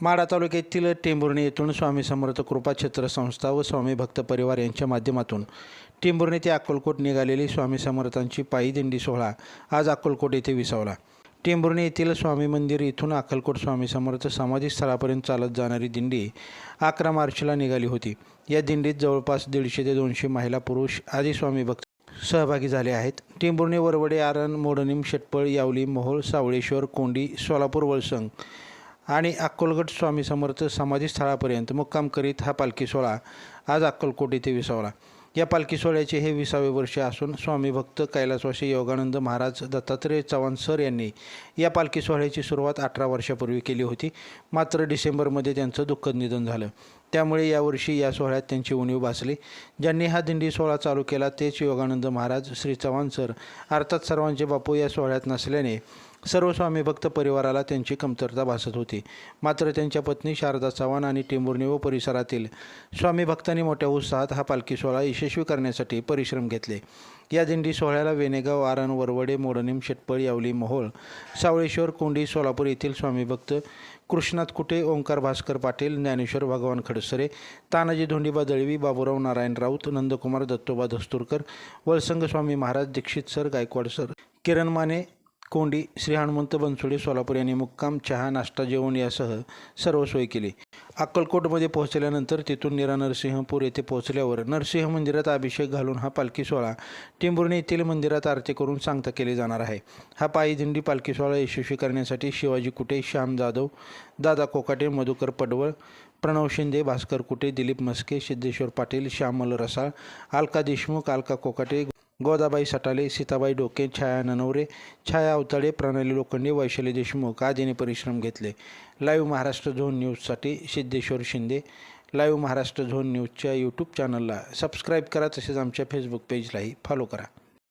माढा तालुक्यातील टेंभुर्णी येथून स्वामी समर्थ कृपा संस्था व स्वामी भक्त परिवार यांच्या माध्यमातून टेंभुर्णी ते अक्कलकोट निघालेली स्वामी समर्थांची पायी दिंडी सोहळा आज अक्कलकोट येथे विसावला. टेंभुर्णी येथील स्वामी मंदिर इथून अक्कलकोट स्वामी समर्थ समाधी स्थळापर्यंत चालत जाणारी दिंडी अकरा मार्चला निघाली होती. या दिंडीत जवळपास दीडशे ते दोनशे महिला पुरुष आदी स्वामी भक्त सहभागी झाले आहेत. टेंभुर्णी वरवडे आरण मोडणीम शेटपळ यावली मोहोळ सावळेश्वर कोंडी सोलापूर वळसंग आणि अक्कलगट स्वामी समर्थ समाधी स्थळापर्यंत मुक्काम करीत हा पालखी सोहळा आज अक्कलकोट येथे विसावला. या पालखी सोहळ्याचे हे विसावे वर्ष असून स्वामी भक्त कैलासवासी योगानंद महाराज दत्तात्रय चव्हाण सर यांनी या पालखी सोहळ्याची सुरुवात अठरा वर्षापूर्वी केली होती. मात्र डिसेंबरमध्ये त्यांचं दुःखद निधन झालं. त्यामुळे यावर्षी या सोहळ्यात त्यांची उणीव भासली. ज्यांनी हा दिंडी सोहळा चालू केला तेच योगानंद महाराज श्री चव्हाण सर. अर्थात सर्वांचे बापू या सोहळ्यात नसल्याने सर्व स्वामी भक्त परिवाराला त्यांची कमतरता भासत होती. मात्र त्यांच्या पत्नी शारदा चव्हाण आणि टेंभुर्णी व परिसरातील स्वामी भक्तांनी मोठ्या उत्साहात हा पालखी सोहळा यशस्वी करण्यासाठी परिश्रम घेतले. या दिंडी सोहळ्याला वेनेगाव आरण वरवडे मोडणीम शेटपळ यावली मोहोळ सावळेश्वर कोंडी सोलापूर येथील स्वामी भक्त कृष्णात कुटे ओंकार भास्कर पाटील ज्ञानेश्वर भगवान खडसरे तानाजी धोंडीबा दळवी बाबूराव नारायण राऊत नंदकुमार दत्तोबा धस्तुरकर वळसंग स्वामी महाराज दीक्षित सर गायकवाड सर किरण माने कोंडी श्री हनुमंत बनसोडे सोलापूर यांनी मुक्काम चहा नाश्ता जेवण यासह सर्व सोय केली. अक्कलकोटमध्ये पोहोचल्यानंतर तिथून निरा नरसिंहपूर येथे पोहोचल्यावर नरसिंह मंदिरात अभिषेक घालून हा पालखी सोहळा टिंबुर्णी येथील मंदिरात आरती करून सांगता केली जाणार आहे. हा पायी दिंडी पालखी सोहळा यशस्वी करण्यासाठी शिवाजी कुटे श्याम जाधव दादा कोकाटे मधुकर पडवळ प्रणव शिंदे भास्कर कुटे दिलीप मस्के सिद्धेश्वर पाटील श्यामल रसाळ अलका देशमुख अलका कोकाटे गोदाबाई सटाले सीताबाई डोके छाया ननवरे छाया अवताडे प्रणाली लोखंडे वैशाली देशमुख आदींनी परिश्रम घेतले. लाईव्ह महाराष्ट्र झोन न्यूजसाठी सिद्धेश्वर शिंदे. लाईव्ह महाराष्ट्र झोन न्यूजच्या यूट्यूब चॅनलला सबस्क्राईब करा तसेच आमच्या फेसबुक पेजलाही फॉलो करा.